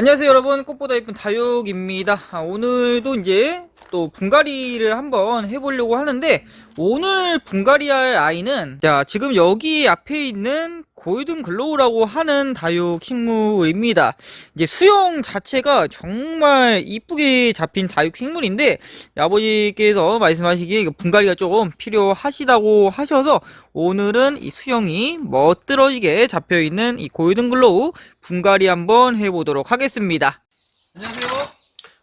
안녕하세요 여러분. 꽃보다 이쁜 다육입니다. 아, 오늘도 이제 또 분갈이를 한번 해보려고 하는데 오늘 분갈이할 아이는 자 지금 여기 앞에 있는 골든 글로우라고 하는 다육 식물입니다 이제 수영 자체가 정말 이쁘게 잡힌 다육 식물인데 아버지께서 말씀하시기에 분갈이가 조금 필요하시다고 하셔서 오늘은 이 수영이 멋들어지게 잡혀 있는 이 골든 글로우 분갈이 한번 해보도록 하겠습니다. 안녕하세요.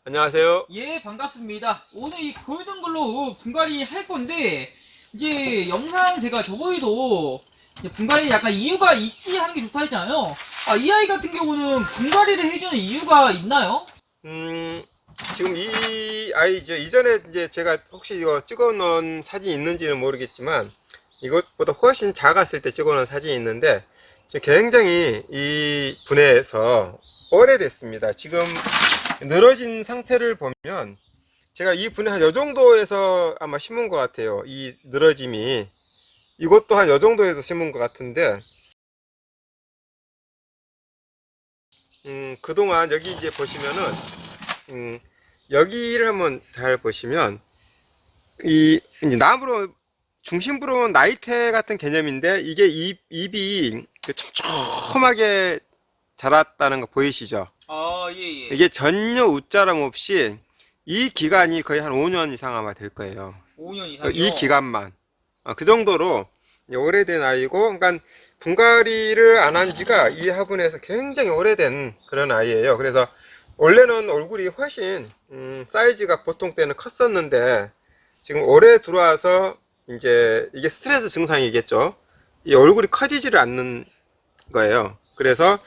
안녕하세요. 예, 반갑습니다. 오늘 이 골든 글로우 분갈이 할 건데, 이제 영상 제가 저번에도 분갈이 약간 이유가 있이 하는 게 좋다 했잖아요. 아, 이 아이 같은 경우는 분갈이를 해주는 이유가 있나요? 음, 지금 이 아이죠. 이전에 이제 제가 혹시 이거 찍어 놓은 사진이 있는지는 모르겠지만, 이것보다 훨씬 작았을 때 찍어 놓은 사진이 있는데, 지금 굉장히 이 분해에서 오래됐습니다. 지금 늘어진 상태를 보면, 제가 이 분해 한 요 정도에서 아마 심은 것 같아요. 이 늘어짐이. 이것도 한요 정도에서 심은 것 같은데, 음, 그동안 여기 이제 보시면은, 음, 여기를 한번 잘 보시면, 이, 이제 나무로, 중심부로는 나이테 같은 개념인데, 이게 잎, 잎이 그 촘촘하게 자랐다는 거 보이시죠? 아, 예, 예. 이게 전혀 웃자람 없이 이 기간이 거의 한 5년 이상 아마 될 거예요. 5년 이상이요? 이 기간만. 어, 그 정도로 오래된 아이고, 그러니까 분갈이를 안 한 지가 이 화분에서 굉장히 오래된 그런 아이예요. 그래서 원래는 얼굴이 훨씬 음, 사이즈가 보통 때는 컸었는데 지금 올해 들어와서 이제 이게 스트레스 증상이겠죠. 이 얼굴이 커지지를 않는 거예요. 그래서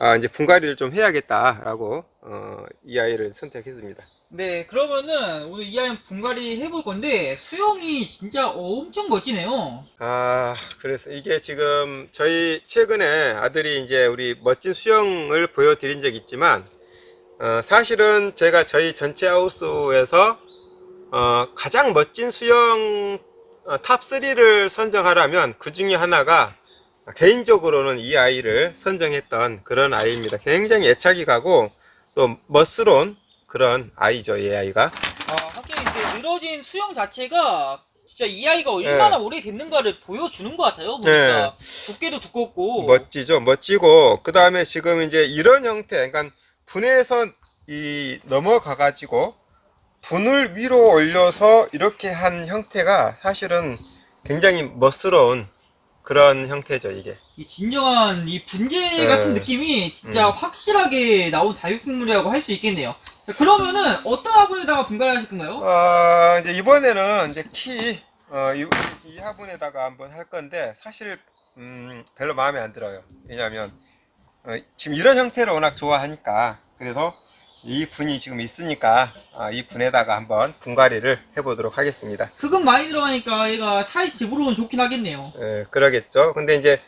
아, 이제 분갈이를 좀 해야겠다라고 어, 이 아이를 선택했습니다. 네, 그러면은 오늘 이 아이 분갈이 해볼 건데, 수영이 진짜 엄청 멋지네요. 아, 그래서 이게 지금 저희 최근에 아들이 이제 우리 멋진 수영을 보여드린 적 있지만, 어, 사실은 제가 저희 전체 하우스에서 어, 가장 멋진 수영 어, 탑3를 선정하라면 그 중에 하나가 개인적으로는 이 아이를 선정했던 그런 아이입니다. 굉장히 애착이 가고 또 멋스러운 그런 아이죠, 이 아이가. 아, 확실히 이렇게 늘어진 수영 자체가 진짜 이 아이가 얼마나 오래 됐는가를 보여주는 것 같아요. 보니까 두께도 두껍고. 멋지죠. 멋지고 그 다음에 지금 이제 이런 형태, 그러니까 분해에서 이 넘어가 가지고 분을 위로 올려서 이렇게 한 형태가 사실은 굉장히 멋스러운 그런 형태죠, 이게. 이 진정한 이 분재 네. 같은 느낌이 진짜 음. 확실하게 나온 다육식물이라고 할 수 있겠네요. 자, 그러면은 어떤 화분에다가 분갈이 하실 건가요? 아, 이제 이번에는 이제 키, 어, 이, 이 화분에다가 한번 할 건데 사실 음, 별로 마음에 안 들어요. 왜냐하면 어, 지금 이런 형태를 워낙 좋아하니까 그래서 이 분이 지금 있으니까 아, 이 분에다가 한번 분갈이를 해보도록 하겠습니다. 흙은 많이 들어가니까 얘가 사이 집으로는 좋긴 하겠네요. 예, 그러겠죠. 근데 이제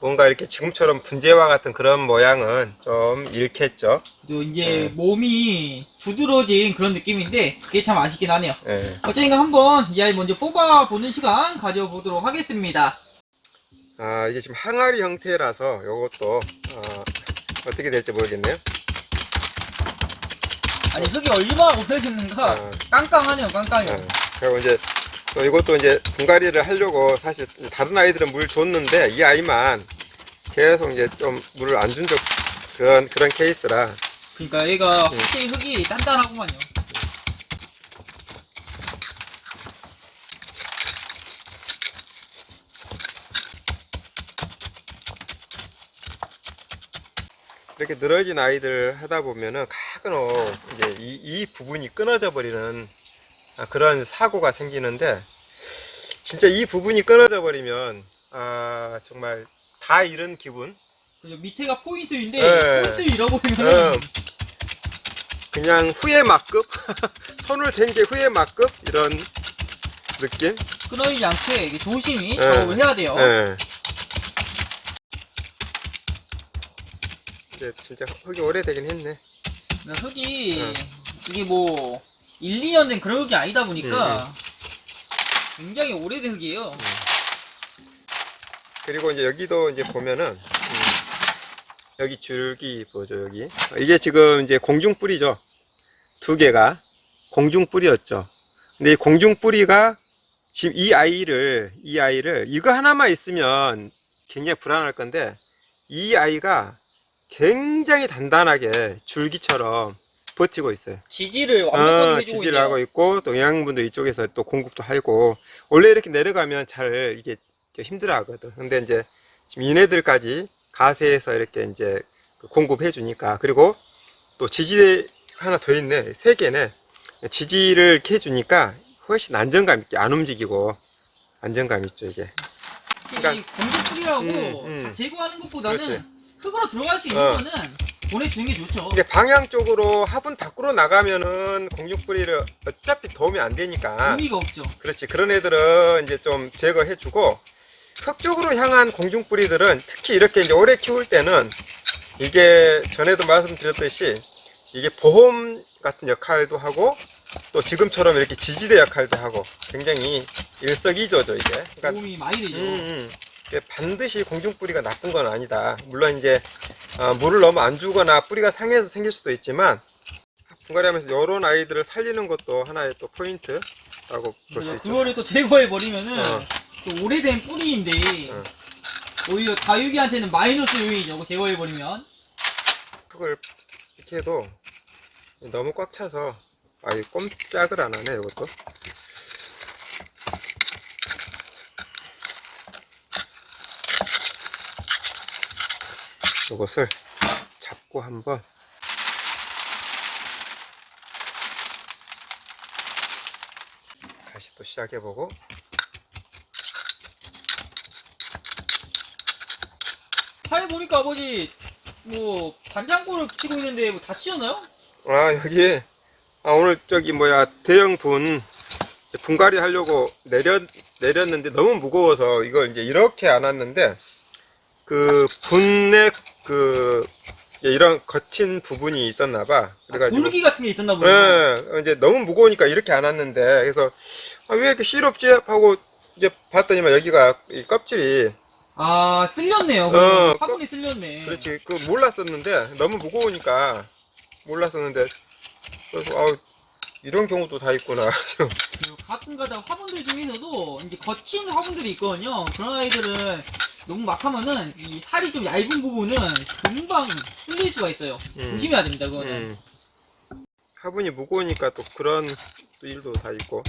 뭔가 이렇게 지금처럼 분재와 같은 그런 모양은 좀 잃겠죠. 그죠? 이제 네. 몸이 두드러진 그런 느낌인데 그게 참 아쉽긴 하네요. 예. 어쨌든 한번 이 아이 먼저 뽑아보는 시간 가져보도록 하겠습니다. 아, 이게 지금 항아리 형태라서 요것도 어, 어떻게 될지 모르겠네요. 아니 흙이 얼마나 오래됐는가 아. 깡깡하네요 깡깡해요. 예. 그리고 이제 또 이것도 이제 분갈이를 하려고 사실 다른 아이들은 물 줬는데 이 아이만 계속 이제 좀 물을 안 준 적 그런 그런 케이스라 그러니까 얘가 확실히 흙이 단단하구만요. 이렇게 늘어진 아이들 하다 보면은 가끔은 이제 이, 이 부분이 끊어져 버리는 아, 그런 사고가 생기는데 진짜 이 부분이 끊어져 버리면 아 정말 다 잃은 기분 그죠? 밑에가 포인트인데 네. 포인트를 잃어버리면 음, 그냥 후회 막급 손을 댄 게 후회 막급 이런 느낌 끊어지지 않게 이게 조심히 네. 작업을 해야 돼요. 예. 근데 진짜 흙이 오래되긴 했네 흙이 네. 이게 뭐 1, 2년 된 그런 흙이 아니다 보니까 음, 굉장히 오래된 흙이에요. 그리고 이제 여기도 이제 보면은 음, 여기 줄기 보죠 여기. 이게 지금 이제 공중 뿌리죠. 두 개가 공중 뿌리였죠. 근데 이 공중 뿌리가 지금 이 아이를 이 아이를 이거 하나만 있으면 굉장히 불안할 건데 이 아이가 굉장히 단단하게 줄기처럼 버티고 있어요. 지지를 완벽하게 어, 해주고 지지를 있네요. 하고 있고 또 영양분도 이쪽에서 또 공급도 하고 원래 이렇게 내려가면 잘 이게 좀 힘들어 하거든. 근데 이제 지금 얘네들까지 가세에서 이렇게 이제 그 공급해 주니까 그리고 또 지지 하나 더 있네. 세 개네. 지지를 이렇게 해주니까 훨씬 안정감 있게 안 움직이고 안정감 있죠 이게. 그러니까- 이 공격풀이라고 음, 음. 다 제거하는 것보다는 그렇지. 흙으로 들어갈 수 있는 어. 거는 보내주는 게 좋죠. 이게 방향 쪽으로 화분 밖으로 나가면은 공중뿌리를 어차피 도움이 안 되니까 의미가 없죠. 그렇지 그런 애들은 이제 좀 제거해주고 흙 쪽으로 향한 공중뿌리들은 특히 이렇게 이제 오래 키울 때는 이게 전에도 말씀드렸듯이 이게 보험 같은 역할도 하고 또 지금처럼 이렇게 지지대 역할도 하고 굉장히 일석이조죠 이게 그러니까 도움이 많이 되죠. 음, 음. 반드시 공중뿌리가 나쁜 건 아니다. 물론 이제 어, 물을 너무 안 주거나 뿌리가 상해서 생길 수도 있지만 분갈이 하면서 이런 아이들을 살리는 것도 하나의 또 포인트라고 볼수 그죠. 있죠. 그거를 또 제거해 버리면은 어. 또 오래된 뿌리인데 어. 오히려 다육이한테는 마이너스 요인이죠. 제거해 버리면 흙을 이렇게 해도 너무 꽉 차서 아이 꼼짝을 안 하네 이것도. 이것을 잡고 한번 다시 또 시작해보고 타일 보니까 아버지 뭐 반장골을 붙이고 있는데 뭐 다 치웠나요? 아 여기 아 오늘 저기 뭐야 대형 분 분갈이 하려고 내렸 내렸는데 너무 무거워서 이걸 이제 이렇게 안 왔는데 그 분내 그 이런 거친 부분이 있었나 봐 아, 그래가지고 돌기 같은 게 있었나 보네. 예 이제 너무 무거우니까 이렇게 안 왔는데 그래서 아, 왜 이렇게 실없지 하고 이제 봤더니만 여기가 이 껍질이 아 쓸렸네요. 어, 화분이 쓸렸네. 그렇지 그 몰랐었는데 너무 무거우니까 몰랐었는데 그래서 아우 이런 경우도 다 있구나 그 가끔가다 화분들 중에서도 이제 거친 화분들이 있거든요. 그런 아이들은 너무 막 하면은 이 살이 좀 얇은 부분은 금방 쓸릴 수가 있어요. 음. 조심해야 됩니다. 그거는. 음. 화분이 무거우니까 또 그런 또 일도 다 있고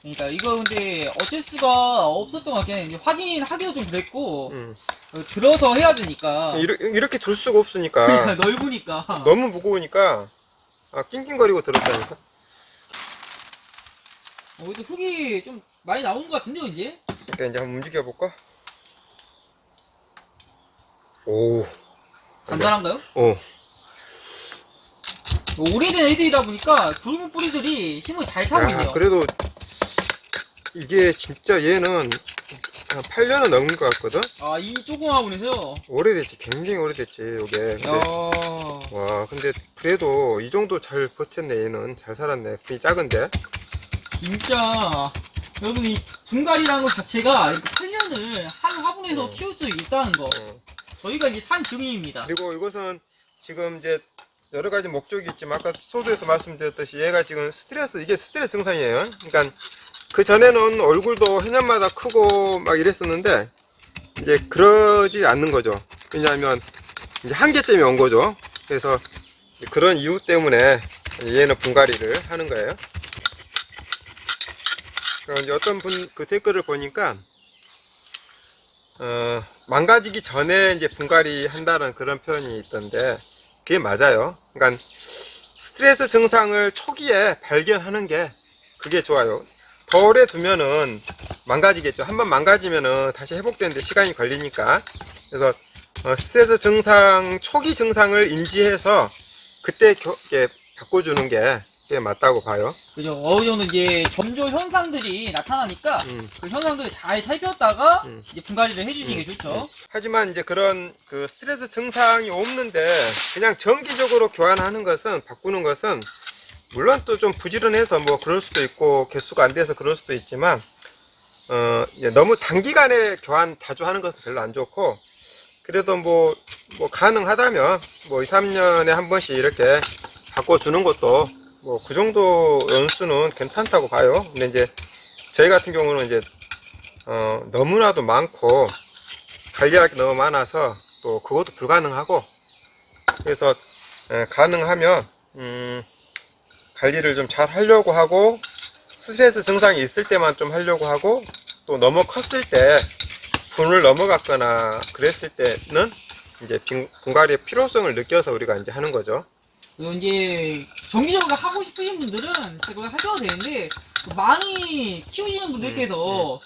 그러니까 이거 근데 어쩔 수가 없었던 것 같긴 해. 확인하기도 좀 그랬고 음. 어, 들어서 해야 되니까. 이렇게, 이렇게 둘 수가 없으니까 그러니까 넓으니까. 너무 무거우니까 아 낑낑거리고 들었다니까 어, 그래도 흙이 좀 많이 나온 것 같은데요, 이제? 그러니까 이제 한번 움직여 볼까 오 간단한가요? 오. 뭐 오래된 애들이다 보니까 붉은 뿌리들이 힘을 잘 타고 야, 있네요. 그래도 이게 진짜 얘는 한 8년은 넘은 것 같거든 아, 이 조금 화분에서요. 오래됐지 굉장히 오래됐지 요게 근데 야. 와 근데 그래도 이 정도 잘 버텼네 얘는 잘 살았네 분이 작은데 진짜 여러분 이 분갈이라는 것 자체가 이렇게 8년을 한 화분에서 어. 키울 수 있다는 거 어. 저희가 이제 산 증인입니다 그리고 이것은 지금 이제 여러 가지 목적이 있지만 아까 소두에서 말씀드렸듯이 얘가 지금 스트레스 이게 스트레스 증상이에요. 그러니까 그 전에는 얼굴도 해년마다 크고 막 이랬었는데 이제 그러지 않는 거죠. 왜냐하면 이제 한계점이 온 거죠. 그래서 그런 이유 때문에 얘는 분갈이를 하는 거예요. 그러니까 이제 어떤 분 그 댓글을 보니까 어, 망가지기 전에 이제 분갈이 한다는 그런 표현이 있던데 그게 맞아요. 그러니까 스트레스 증상을 초기에 발견하는 게 그게 좋아요. 더 오래 두면은 망가지겠죠. 한번 망가지면은 다시 회복되는데 시간이 걸리니까. 그래서 어, 스트레스 증상 초기 증상을 인지해서 그때 겨, 바꿔주는 게 그게 맞다고 봐요. 그죠 어느 정도 이제 전조 현상들이 나타나니까 음. 그 현상들을 잘 살폈다가 음. 이제 분갈이를 해주시는 게 좋죠 하지만 이제 그런 그 스트레스 증상이 없는데 그냥 정기적으로 교환하는 것은 바꾸는 것은 물론 또 좀 부지런해서 뭐 그럴 수도 있고 개수가 안 돼서 그럴 수도 있지만 어 이제 너무 단기간에 교환 자주 하는 것은 별로 안 좋고 그래도 뭐 뭐 가능하다면 뭐 2, 3년에 한 번씩 이렇게 바꿔주는 것도 뭐 그 정도 연수는 괜찮다고 봐요. 근데 이제 저희 같은 경우는 이제 어, 너무나도 많고 관리할 게 너무 많아서 또 그것도 불가능하고 그래서 에, 가능하면 음, 관리를 좀 잘 하려고 하고 스트레스 증상이 있을 때만 좀 하려고 하고 또 너무 컸을 때 분을 넘어갔거나 그랬을 때는 이제 빈- 분갈이의 필요성을 느껴서 우리가 이제 하는 거죠. 그리고 이제 정기적으로 하고 싶으신 분들은 그걸 하셔도 되는데 많이 키우시는 분들께서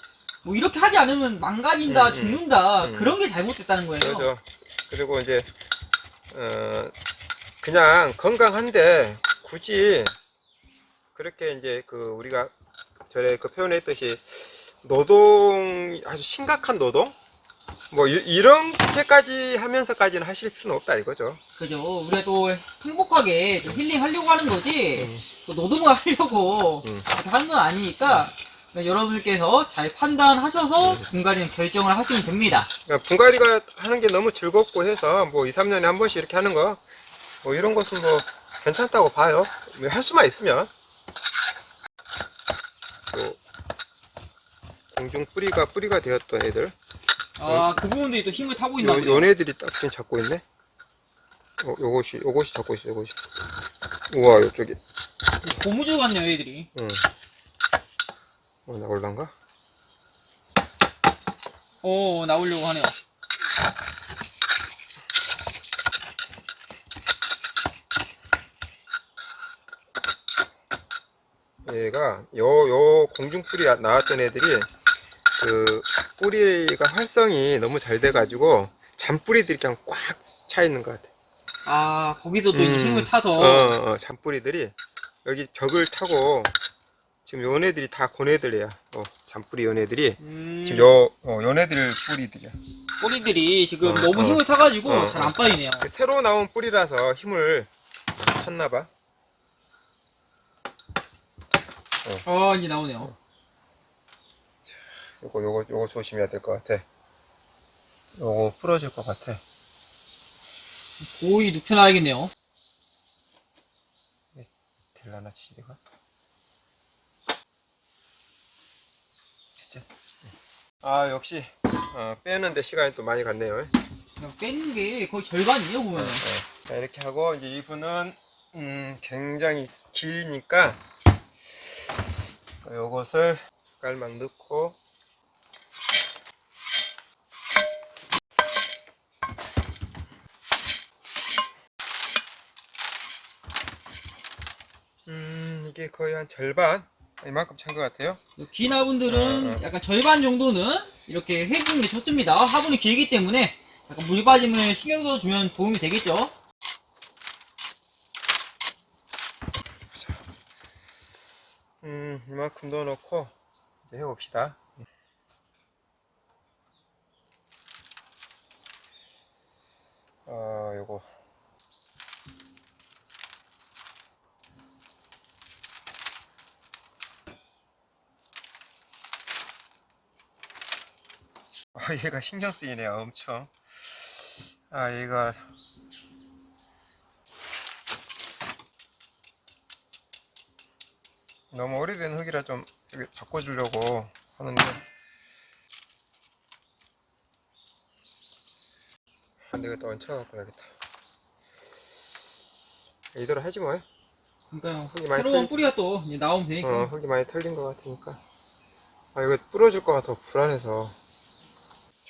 뭐 이렇게 하지 않으면 망가진다, 음, 음. 죽는다 음. 그런 게 잘못됐다는 거예요. 그렇죠. 그리고 이제 어, 그냥 건강한데 굳이 그렇게 이제 그 우리가 전에 그 표현했듯이 노동 아주 심각한 노동 뭐 이, 이렇게까지 하면서까지는 하실 필요는 없다 이거죠. 그죠. 우리가 또 행복하게 좀 힐링하려고 하는 거지 음. 또 노동을 하려고 음. 그렇게 하는 건 아니니까 여러분들께서 잘 판단하셔서 분갈이는 결정을 하시면 됩니다. 그러니까 분갈이가 하는 게 너무 즐겁고 해서 뭐 2, 3년에 한 번씩 이렇게 하는 거 뭐 이런 것은 뭐 괜찮다고 봐요. 뭐할 수만 있으면. 또 공중 뿌리가 뿌리가 되었던 애들. 아, 그 부분들이 또 힘을 타고 있나 요, 보네요. 요네들이 딱 지금 잡고 있네. 어, 요것이 요것이 잡고 있어. 요것이. 우와, 요쪽이. 고무줄 같네요, 얘들이. 응. 어, 나 올란가? 오, 나오려고 하네요. 얘가 요 요 공중 뿌리 나왔던 애들이 그 뿌리가 활성이 너무 잘 돼가지고 잔뿌리들이 그냥 꽉 차 있는 것 같아. 아, 거기서 또 이제 음. 힘을 타서. 어, 어, 잔뿌리들이 여기 벽을 타고 지금 요네들이 다 고네들이야. 어, 잔뿌리 요네들이 음, 지금 요 어, 요네들 뿌리들이야. 꼬리들이 지금 어, 너무 어. 힘을 타가지고 어, 잘 어. 안 빠지네요. 그 새로 나온 뿌리라서 힘을 탔나봐. 아, 이제 나오네요. 요거 요거 요거 조심해야 될 것 같아. 요거 부러질 것 같아. 거의 눕혀놔야겠네요. 될라나 치대가? 됐지? 아 역시 어, 빼는데 시간이 또 많이 갔네요. 빼는 게 거의 절반이에요, 보면은. 네. 자, 이렇게 하고 이제 이분은 음, 굉장히 기니까 요것을 깔막 넣고 음 이게 거의 한 절반 이만큼 찬 것 같아요. 귀나분들은 어, 어. 약간 절반 정도는 이렇게 해주는 게 좋습니다. 화분이 길기 때문에 약간 물 빠짐을 신경 써주면 도움이 되겠죠. 음 이만큼 넣어놓고 이제 해봅시다. 아 요거 아 얘가 신경 쓰이네요 엄청. 아 얘가. 너무 오래된 흙이라 좀 이렇게 바꿔주려고 하는데. 안 되겠다 얹혀갖고 해야겠다. 이대로 하지 뭐. 그러니까 흙이 많이 새로운 털- 뿌리가 또 나오면 되니까. 어, 흙이 많이 털린 것 같으니까. 아 이거 부러질 것 같아 불안해서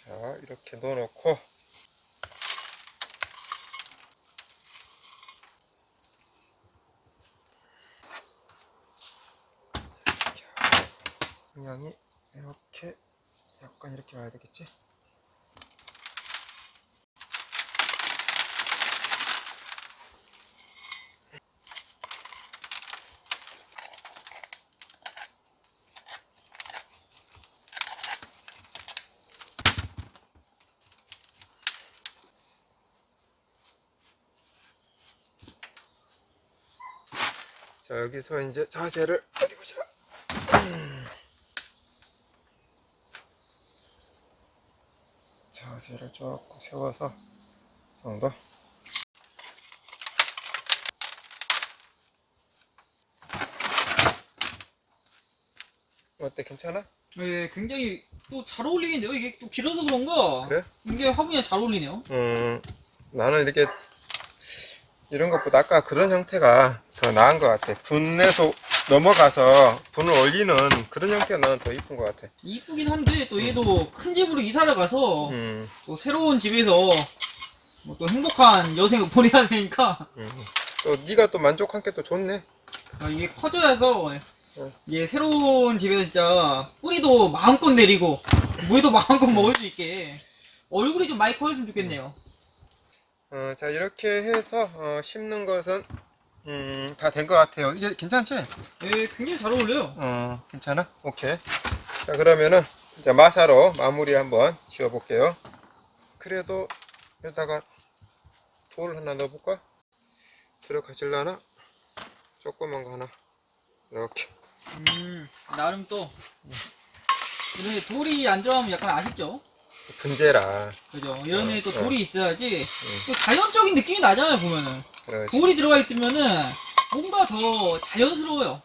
자 이렇게 넣어놓고. 자, 방향이 이렇게 약간 이렇게 와야 되겠지 자 여기서 이제 자세를 어디 보자 음. 자세를 조금 세워서 정도. 어때 괜찮아? 네, 굉장히 또 잘 어울리는데요. 이게 또 길어서 그런가? 그래? 이게 화분이 잘 어울리네요. 음, 나는 이렇게 이런 것보다 아까 그런 형태가 더 나은 것 같아. 분에서 넘어가서 분을 올리는 그런 형태가 나는 더 이쁜 것 같아. 이쁘긴 한데 또 얘도 큰 집으로 이사를 가서 음, 또 새로운 집에서 뭐또 행복한 여생을 보내야 되니까 음. 또 네가 또 만족한 게 또 좋네. 아, 이게 커져야서 이게 새로운 집에서 진짜 뿌리도 마음껏 내리고 물도 마음껏 먹을 수 있게 얼굴이 좀 많이 커졌으면 좋겠네요. 어, 자 이렇게 해서 어, 심는 것은 음, 다 된 것 같아요. 이게 괜찮지? 네, 굉장히 잘 어울려요. 어, 괜찮아? 오케이. 자 그러면은 이제 마사로 마무리 한번 지어 볼게요. 그래도 여기다가 돌 하나 넣어볼까? 들어가질라나? 조그만 거 하나 이렇게 음, 나름 또 이런 돌이 안 들어가면 약간 아쉽죠? 분재라 그죠? 이런 애또 어. 돌이 있어야지 또 자연적인 느낌이 나잖아요, 보면은. 그렇지. 돌이 들어가 있으면은 뭔가 더 자연스러워요.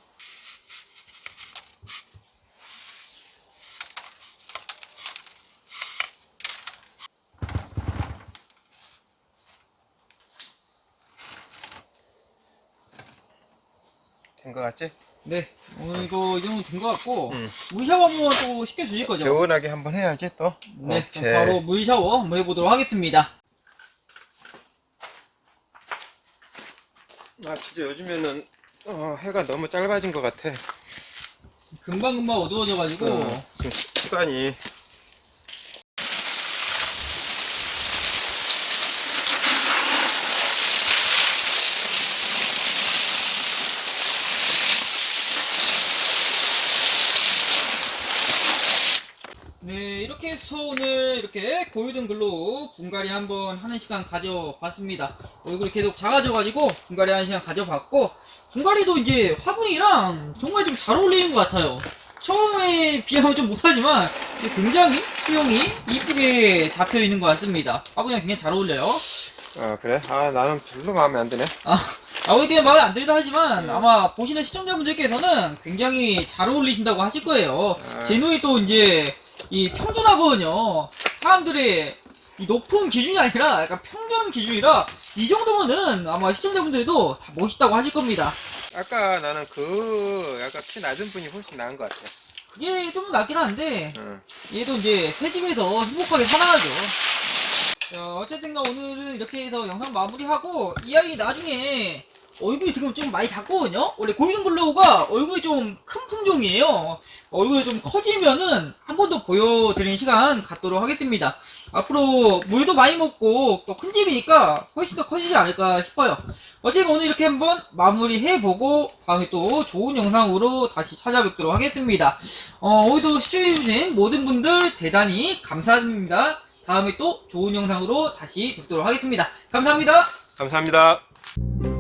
된것 같지? 네, 오늘 이거 이 정도 된 것 같고 음. 물 샤워 한번 또 시켜 주실 거죠? 개운하게 한번 해야지 또 네, 그럼 오케이. 바로 물 샤워 한번 해보도록 하겠습니다. 아 진짜 요즘에는 어, 해가 너무 짧아진 것 같아 금방 금방 어두워져가지고 어, 지금 시간이 네, 이렇게 해서 오늘 이렇게 고유등 글로 분갈이 한번 하는 시간 가져봤습니다. 얼굴이 계속 작아져가지고 분갈이 하는 시간 가져봤고, 분갈이도 이제 화분이랑 정말 좀잘 어울리는 것 같아요. 처음에 비하면 좀 못하지만, 굉장히 수영이 이쁘게 잡혀 있는 것 같습니다. 화분이랑 굉장히 잘 어울려요. 아 그래? 아 나는 별로 마음에 안 드네 아, 아버지께 마음에 안 들다 하지만 아마 보시는 시청자분들께서는 굉장히 잘 어울리신다고 하실 거예요. 아. 제 눈이 또 이제 이 평준하거든요. 사람들의 이 높은 기준이 아니라 약간 평균 기준이라 이 정도면은 아마 시청자분들도 다 멋있다고 하실 겁니다. 아까 나는 그 약간 키 낮은 분이 훨씬 나은 것 같아 그게 좀 낫긴 한데 응. 얘도 이제 새 집에서 행복하게 살아야죠. 자, 어쨌든가 오늘은 이렇게 해서 영상 마무리하고 이 아이 나중에 얼굴이 지금 좀 많이 작거든요? 원래 골든 글로우가 얼굴이 좀 큰 품종이에요. 얼굴이 좀 커지면은 한 번 더 보여드리는 시간 갖도록 하겠습니다. 앞으로 물도 많이 먹고 또 큰 집이니까 훨씬 더 커지지 않을까 싶어요. 어쨌든 오늘 이렇게 한번 마무리해보고 다음에 또 좋은 영상으로 다시 찾아뵙도록 하겠습니다. 어, 오늘도 시청해주신 모든 분들 대단히 감사드립니다. 다음에 또 좋은 영상으로 다시 뵙도록 하겠습니다. 감사합니다. 감사합니다